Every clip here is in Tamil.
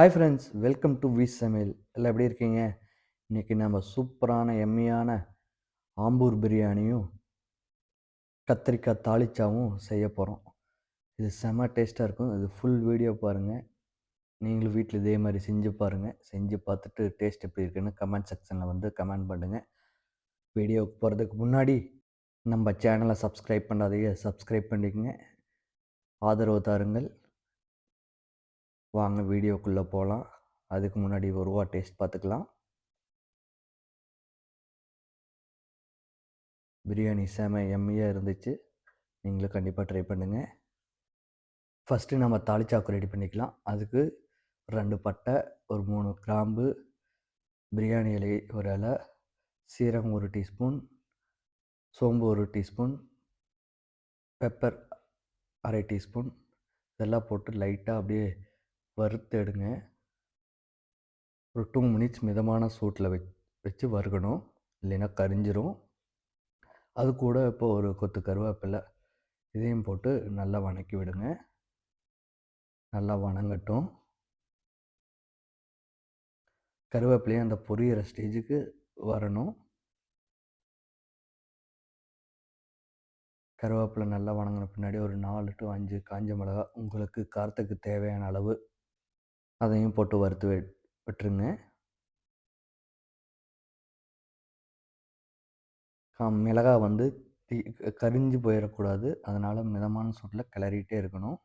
Hi friends welcome to V சமையல் எல்லாம் எப்படி இருக்கீங்க? இன்றைக்கி நம்ம சூப்பரான எம்மியான ஆம்பூர் பிரியாணியும் கத்திரிக்காய் தாளிச்சாவும் செய்ய போகிறோம் இது செம டேஸ்ட்டாக இருக்கும். இது ஃபுல் வீடியோ பாருங்கள் நீங்களும் வீட்டில் இதே மாதிரி செஞ்சு பாருங்கள் செஞ்சு பார்த்துட்டு டேஸ்ட் எப்படி இருக்குன்னு கமெண்ட் செக்ஷனில் வந்து கமெண்ட் பண்ணுங்கள் வீடியோவுக்கு போகிறதுக்கு முன்னாடி நம்ம சேனலை சப்ஸ்கிரைப் பண்ணாதையே சப்ஸ்கிரைப் பண்ணிக்கங்க. ஆதரவு தாருங்கள். வாங்க வீடியோக்குள்ளே போகலாம் அதுக்கு முன்னாடி ஒருவா டேஸ்ட் பார்த்துக்கலாம் பிரியாணி செம எம்மியாக இருந்துச்சு. நீங்களும் கண்டிப்பாக ட்ரை பண்ணுங்கள் ஃபஸ்ட்டு நம்ம தாளிச்சாக்கு ரெடி பண்ணிக்கலாம். அதுக்கு ரெண்டு பட்டை ஒரு மூணு கிராம்பு பிரியாணி இலை ஒரு இலை சீரகம் ஒரு டீஸ்பூன் சோம்பு ஒரு டீஸ்பூன் பெப்பர் அரை டீஸ்பூன் இதெல்லாம் போட்டு லைட்டாக அப்படியே வறுத்தெடுங்க ஒரு டூ மினிட்ஸ் மிதமான சூட்டில் வச் வச்சு வறுக்கணும். இல்லைன்னா கரிஞ்சிரும். அது கூட இப்போ ஒரு கொத்து கருவேப்பிலை இதையும் போட்டு நல்லா வணக்கி விடுங்க. நல்லா வணங்கட்டும். கருவேப்பிலையும் அந்த பொரியிற ஸ்டேஜுக்கு வரணும். கருவேப்பிலை நல்லா வணங்கின பின்னாடி ஒரு நாலு டு அஞ்சு காஞ்ச மிளகா உங்களுக்கு காரத்துக்கு தேவையான அளவு அதையும் போட்டு வறுத்து விட்டுருங்க. மிளகா வந்து தீ கரிஞ்சு போயிடக்கூடாது அதனால் மிதமான சூட்டில் கிளறிட்டே இருக்கணும்.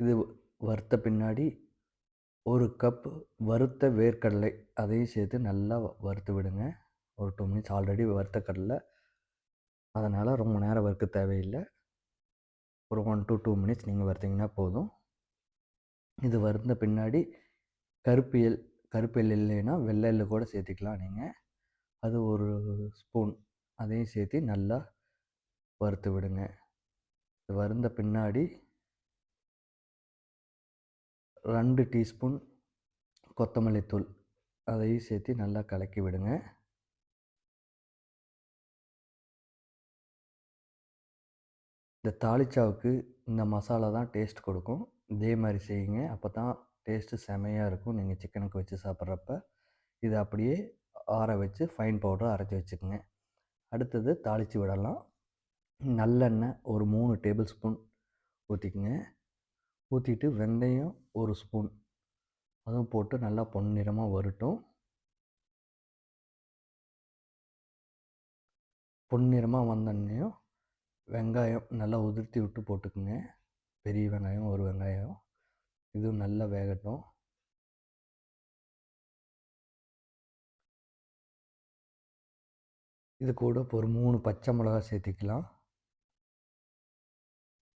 இது வறுத்த பின்னாடி ஒரு கப் வறுத்த வேர்க்கடலை அதையும் சேர்த்து நல்லா வறுத்து விடுங்க. ஒரு டூ மினிட்ஸ் ஆல்ரெடி வறுத்த கடலை அதனால் ரொம்ப நேரம் வறுக்க தேவையில்லை. ஒரு ஒன் டு டூ மினிட்ஸ் நீங்கள் வறுத்திங்கன்னா போதும். இது வறுந்த பின்னாடி கருப்பியல் கருப்பியல் இல்லைன்னா வெள்ளை கூட சேர்த்துக்கலாம் நீங்கள் அது ஒரு ஸ்பூன் அதையும் சேர்த்து நல்லா வறுத்து விடுங்க. இது வறுந்த பின்னாடி ரெண்டு டீஸ்பூன் கொத்தமல்லி தூள் அதையும் சேர்த்து நல்லா கலக்கி விடுங்க. இந்த தாளிச்சாவுக்கு இந்த மசாலா தான் டேஸ்ட் கொடுக்கும். இதே மாதிரி செய்யுங்க. அப்போ தான் டேஸ்ட்டு செமையாக இருக்கும். நீங்கள் சிக்கனுக்கு வச்சு சாப்பிட்றப்ப. இதை அப்படியே ஆற வச்சு ஃபைன் பவுடரை அரைச்சி வச்சுக்கோங்க. அடுத்தது தாளித்து விடலாம். நல்லெண்ணெய் ஒரு மூணு டேபிள் ஸ்பூன் ஊற்றிக்குங்க ஊற்றிட்டு வெந்தயம் ஒரு ஸ்பூன். அதுவும் போட்டு நல்லா பொன்னிறமாக வரட்டும். பொன்னிறமாக வந்தோன்னையும் வெங்காயம் நல்லா உதிர்த்தி விட்டு போட்டுக்குங்க. பெரிய வெங்காயம் ஒரு வெங்காயம். இதுவும் நல்லா வேகட்டும். இது கூட இப்போ ஒரு மூணு பச்சை மிளகா சேர்த்திக்கலாம்.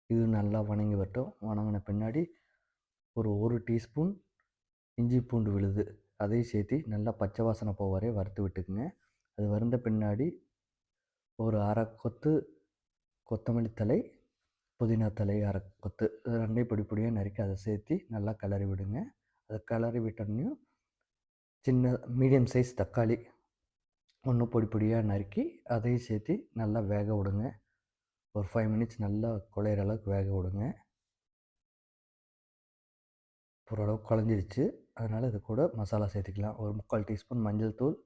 இது நல்லா வணங்கி வரட்டும். வணங்கின பின்னாடி ஒரு ஒரு டீஸ்பூன் இஞ்சி பூண்டு விழுது. அதையும் சேர்த்து நல்லா பச்சை வாசனை போவாரே வறுத்து விட்டுக்குங்க. அது வறுந்த பின்னாடி ஒரு அரை கொத்து கொத்தமல்லி தலை புதினா தலை அரை கொத்து ரெண்டையும் பொடி பொடியாக நறுக்கி அதை சேர்த்து நல்லா கிளறி விடுங்க. அதை கிளறி விட்டோன்னையும் சின்ன மீடியம் சைஸ் தக்காளி ஒன்று பொடி பொடியாக நறுக்கி அதையும் சேர்த்து நல்லா வேக விடுங்க. ஒரு ஃபைவ் மினிட்ஸ் நல்லா குழையிற அளவுக்கு வேக விடுங்க. ஓரளவுக்கு குழஞ்சிருச்சு. அதனால் இது கூட மசாலா சேர்த்துக்கலாம். ஒரு முக்கால் டீஸ்பூன் மஞ்சள் தூள்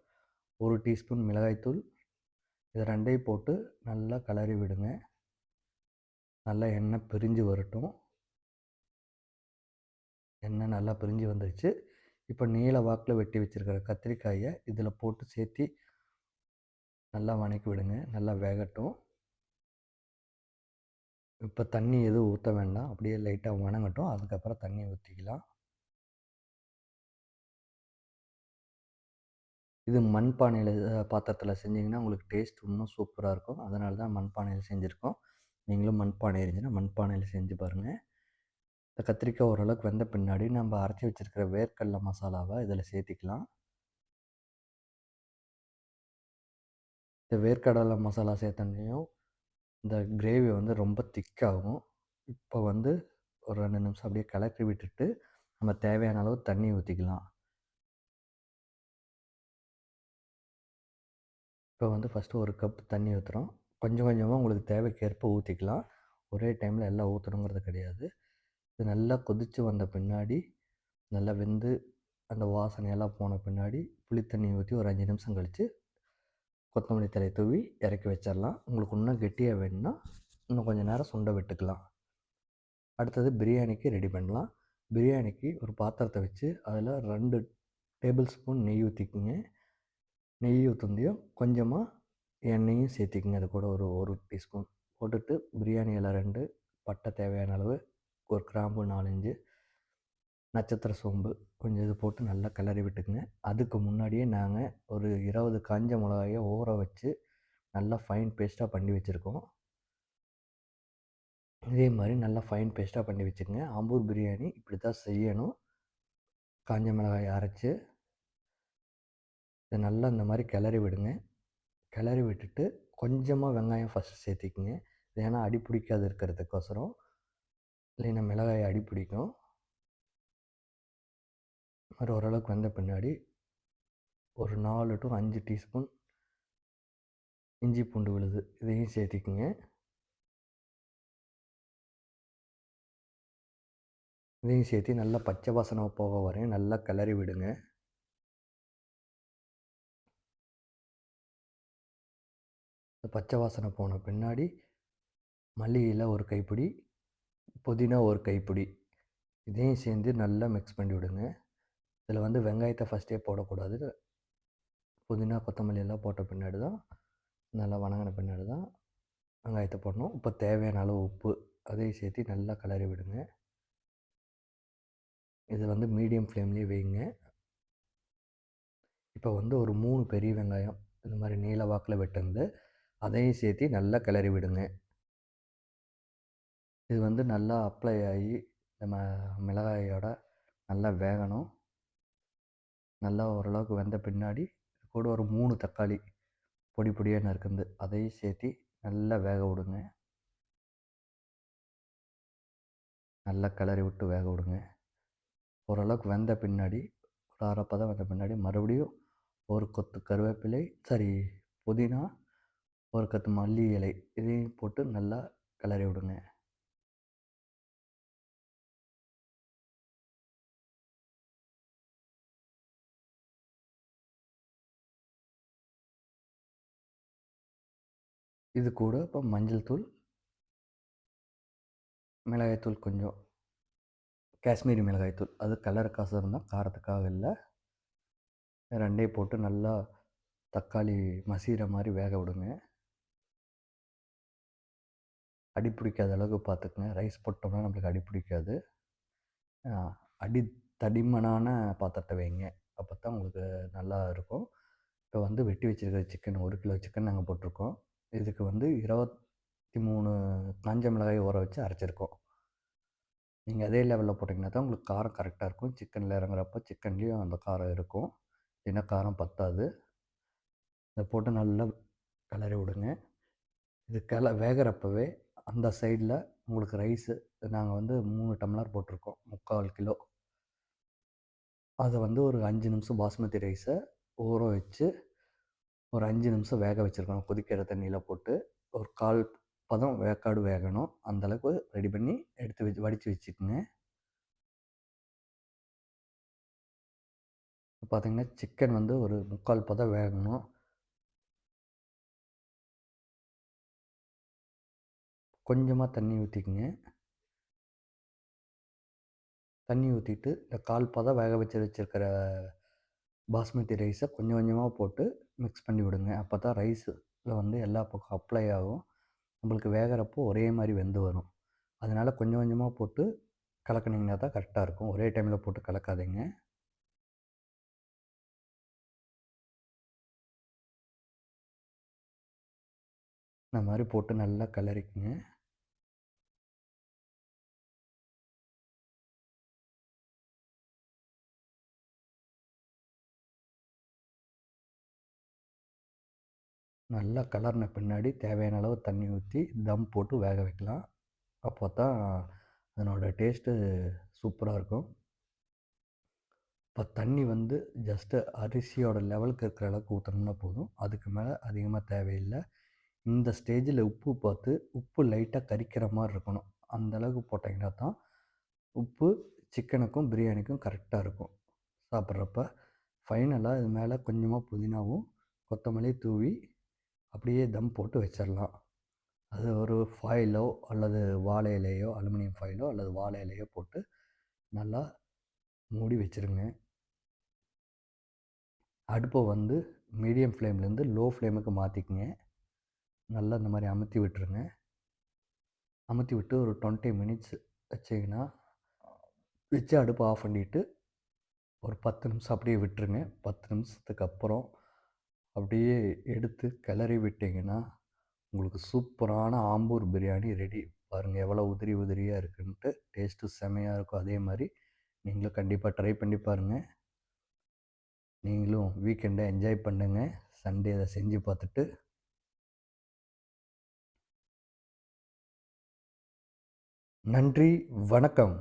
ஒரு டீஸ்பூன் மிளகாய்த்தூள் இது ரெண்டையும் போட்டு நல்லா கிளறி விடுங்க. நல்லா எண்ணெய் பிரிஞ்சு வரட்டும். எண்ணெய் நல்லா பிரிஞ்சு வந்துருச்சு. இப்போ நீல வாக்கில் வெட்டி வச்சுருக்கிற கத்திரிக்காயை இதில் போட்டு சேர்த்தி நல்லா வணக்கி விடுங்க. நல்லா வேகட்டும். இப்போ தண்ணி எதுவும் ஊற்ற வேண்டாம். அப்படியே லைட்டாக வணங்கட்டும். அதுக்கப்புறம் தண்ணி ஊற்றிக்கலாம் இது மண்பானையில் பாத்திரத்தில் செஞ்சிங்கன்னா உங்களுக்கு டேஸ்ட் இன்னும் சூப்பராக இருக்கும். அதனால தான் மண்பானையில் செஞ்சுருக்கோம். நீங்களும் மண்பானை இருந்துச்சுன்னா மண்பானையில் செஞ்சு பாருங்கள் இந்த கத்திரிக்காய் ஓரளவுக்கு வெந்த பின்னாடி நம்ம அரைச்சி வச்சுருக்கிற வேர்க்கடலை மசாலாவை இதில் சேர்த்திக்கலாம். இந்த வேர்க்கடலை மசாலா சேர்த்தனையும் இந்த கிரேவி வந்து ரொம்ப திக்காகும். இப்போ வந்து ஒரு ரெண்டு நிமிஷம் அப்படியே கலக்கி விட்டுட்டு நம்ம தேவையான அளவு தண்ணி ஊற்றிக்கலாம் இப்போ வந்து ஃபஸ்ட்டு ஒரு கப் தண்ணி ஊற்றுறோம் கொஞ்சம் கொஞ்சமாக உங்களுக்கு தேவைக்கேற்ப ஊற்றிக்கலாம் ஒரே டைமில் எல்லாம் ஊற்றணுங்கிறது கிடையாது. இது நல்லா கொதித்து வந்த பின்னாடி நல்லா வெந்து அந்த வாசனையெல்லாம் போன பின்னாடி புளித்தண்ணியை ஊற்றி ஒரு அஞ்சு நிமிஷம் கழித்து கொத்தமல்லி தலை தூவி இறக்கி வச்சிடலாம். உங்களுக்கு இன்னும் கெட்டியாக வேணும்னா இன்னும் கொஞ்சம் நேரம் சுண்டை விட்டுக்கலாம். அடுத்தது பிரியாணிக்கு ரெடி பண்ணலாம். பிரியாணிக்கு ஒரு பாத்திரத்தை வச்சு அதில் ரெண்டு டேபிள் ஸ்பூன் நெய் ஊற்றிக்கிங்க நெய் ஊற்றுந்தையும் கொஞ்சமாக எண்ணெயும் சேர்த்திக்கங்க. அது கூட ஒரு ஒரு டீஸ்பூன் போட்டுட்டு பிரியாணி இலை ரெண்டு பட்டை தேவையான அளவு ஒரு கிராம்பு நாலஞ்சு நட்சத்திர சோம்பு கொஞ்சம் இது போட்டு நல்லா கிளறி விட்டுக்குங்க. அதுக்கு முன்னாடியே நாங்கள் ஒரு இருபது காஞ்ச மிளகாயை ஊற வச்சு நல்லா ஃபைன் பேஸ்ட்டாக பண்ணி வச்சுருக்கோம். இதே மாதிரி நல்லா ஃபைன் பேஸ்ட்டாக பண்ணி வச்சுக்கோங்க. ஆம்பூர் பிரியாணி இப்படி தான் செய்யணும். காஞ்ச மிளகாயை அரைச்சி இதை நல்லா இந்த மாதிரி கிளறி விடுங்க. கிளறி விட்டுட்டு கொஞ்சமாக வெங்காயம் ஃபஸ்ட்டு சேர்த்திக்கிங்க. ஏன்னா அடி பிடிக்காது இருக்கிறதுக்கோசரம். இல்லைன்னா மிளகாயை அடி பிடிக்கும். மாதிரி ஓரளவுக்கு வந்த பின்னாடி ஒரு நாலு டு அஞ்சு டீஸ்பூன் இஞ்சி பூண்டு விழுது. இதையும் சேர்த்திக்குங்க. இதையும் சேர்த்து நல்லா பச்சை வாசனை போக வரையும் நல்லா கிளறி விடுங்க. பச்சை வாசனை போன பின்னாடி மல்லிகையில் ஒரு கைப்பிடி புதினா ஒரு கைப்பிடி. இதையும் சேர்ந்து நல்லா மிக்ஸ் பண்ணி விடுங்க. இதில் வந்து வெங்காயத்தை ஃபஸ்ட்டே போடக்கூடாது. புதினா கொத்தமல்லி எல்லாம் போட்ட பின்னாடி தான். நல்லா வணங்கின பின்னாடி தான் வெங்காயத்தை போடணும். இப்போ தேவையான அளவு உப்பு அதையும் சேர்த்து நல்லா கிளறி விடுங்க. இது வந்து மீடியம் ஃப்ளேம்லேயே வைங்க. இப்போ வந்து ஒரு மூணு பெரிய வெங்காயம் இந்த மாதிரி நீல வாக்கில் வெட்டுந்து அதையும் சேர்த்து நல்லா கிளறி விடுங்க. இது வந்து நல்லா அப்ளை ஆகி நம்ம மிளகாயோட நல்லா வேகணும். நல்லா ஓரளவுக்கு வெந்த பின்னாடி கூட ஒரு மூணு தக்காளி பொடி பொடியாக நறுக்குந்து அதையும் சேர்த்து நல்லா வேக விடுங்க. நல்லா கிளறி விட்டு வேக விடுங்க. ஓரளவுக்கு வெந்த பின்னாடி ஒரு அரைப்பதம் வந்த பின்னாடி மறுபடியும் ஒரு கொத்து கருவேப்பிலை சரி புதினா ஒரு கத்து மல்லி இலை இதையும் போட்டு நல்லா கிளறி விடுங்க. இது கூட இப்போ மஞ்சள் தூள். மிளகாய்த்தூள் கொஞ்சம். காஷ்மீரி மிளகாய்த்தூள் அது கலர் காசு இருந்தால் காரத்துக்காக இல்லை. ரெண்டையும் போட்டு நல்லா தக்காளி மசிகிற மாதிரி வேக விடுங்க. அடி பிடிக்காத அளவுக்கு பார்த்துக்குங்க. ரைஸ் போட்டோம்னா நம்மளுக்கு அடி பிடிக்காது. அடி தடிமனான பாத்திரத்தை வைங்க. அப்போ தான் உங்களுக்கு நல்லா இருக்கும். இப்போ வந்து வெட்டி வச்சுருக்கிற சிக்கன் ஒரு கிலோ சிக்கன் நாங்கள் போட்டிருக்கோம். இதுக்கு வந்து இருபத்தி மூணு காஞ்ச மிளகாய் ஊற வச்சு அரைச்சிருக்கோம். நீங்கள் அதே லெவலில் போட்டிங்கன்னா தான் உங்களுக்கு காரம் கரெக்டாக இருக்கும். சிக்கனில் இறங்குறப்போ சிக்கன்லேயும் அந்த காரம் இருக்கும். ஏன்னா காரம் பத்தாது. இதை போட்டு நல்லா கிளறி விடுங்க. இது கிள வேகிறப்பவே அந்த சைடில் உங்களுக்கு ரைஸு நாங்கள் வந்து மூணு டம்ளர் போட்டிருக்கோம். முக்கால் கிலோ. அதை வந்து ஒரு அஞ்சு நிமிஷம் பாஸ்மதி ரைஸை ஊற வச்சு ஒரு அஞ்சு நிமிஷம் வேக வச்சுருக்கணும். கொதிக்கிற தண்ணியில் போட்டு ஒரு கால் பதம் வேக்காடு வேகணும். அந்தளவுக்கு ரெடி பண்ணி எடுத்து வச்சு வடித்து வச்சுக்கோங்க. பார்த்திங்கன்னா சிக்கன் வந்து ஒரு முக்கால் பதம் வேகணும். கொஞ்சமாக தண்ணி ஊற்றிக்குங்க தண்ணி ஊற்றிட்டு இந்த கால் பதம் வேக வச்சு வச்சுருக்கிற பாஸ்மதி ரைஸை கொஞ்சம் கொஞ்சமாக போட்டு மிக்ஸ் பண்ணி விடுங்க. அப்போ தான் ரைஸில் வந்து எல்லா பக்கம் அப்ளை ஆகும். நம்மளுக்கு வேகிறப்போ ஒரே மாதிரி வெந்து வரும். அதனால் கொஞ்சம் கொஞ்சமாக போட்டு கலக்குனிங்கன்னா தான் கரெக்டாக இருக்கும். ஒரே டைமில் போட்டு கலக்காதீங்க. இந்த மாதிரி போட்டு நல்லா கலரிக்குங்க. நல்லா கலர்ன பின்னாடி தேவையான அளவு தண்ணி ஊற்றி தம் போட்டு வேக வைக்கலாம். அப்போ தான் அதனோட டேஸ்ட்டு சூப்பராக இருக்கும். இப்போ தண்ணி வந்து ஜஸ்ட்டு அரிசியோட லெவலுக்கு இருக்கிற அளவுக்கு ஊற்றணும்னா போதும். அதுக்கு மேலே அதிகமாக தேவையில்லை. இந்த ஸ்டேஜில் உப்பு பார்த்து உப்பு லைட்டாக கறிக்கிற மாதிரி இருக்கணும். அந்த அளவுக்கு போட்டிங்கன்னா தான் உப்பு சிக்கனுக்கும் பிரியாணிக்கும் கரெக்டாக இருக்கும். சாப்பிட்றப்ப ஃபைனலாக இது மேலே கொஞ்சமாக புதினாவும் கொத்தமல்லி தூவி அப்படியே தம் போட்டு வச்சிடலாம் அது ஒரு ஃபாயிலோ அல்லது வாழை இலையோ அலுமினியம் ஃபாயிலோ அல்லது வாழை இலையோ போட்டு நல்லா மூடி வச்சுருங்க. அடுப்பை வந்து மீடியம் ஃப்ளேம்லேருந்து லோ ஃப்ளேமுக்கு மாற்றிக்கங்க நல்லா இந்த மாதிரி அமுத்தி விட்டுருங்க. அமுத்தி விட்டு ஒரு டுவெண்ட்டி மினிட்ஸ் வச்சிங்கன்னா வச்சு அடுப்பை ஆஃப் பண்ணிவிட்டு ஒரு பத்து நிமிஷம் அப்படியே விட்டுருங்க. பத்து நிமிஷத்துக்கு அப்புறம் அப்படியே எடுத்து கிளறி விட்டிங்கன்னா உங்களுக்கு சூப்பரான ஆம்பூர் பிரியாணி ரெடி பாருங்கள் எவ்வளோ உதிரி உதிரியாக இருக்குன்ட்டு டேஸ்ட்டு செமையாக இருக்கும். அதே மாதிரி நீங்களும் கண்டிப்பாக ட்ரை பண்ணி பாருங்கள் நீங்களும் வீக்கெண்டை என்ஜாய் பண்ணுங்கள் சண்டே அதை செஞ்சு பார்த்துட்டு நன்றி வணக்கம்.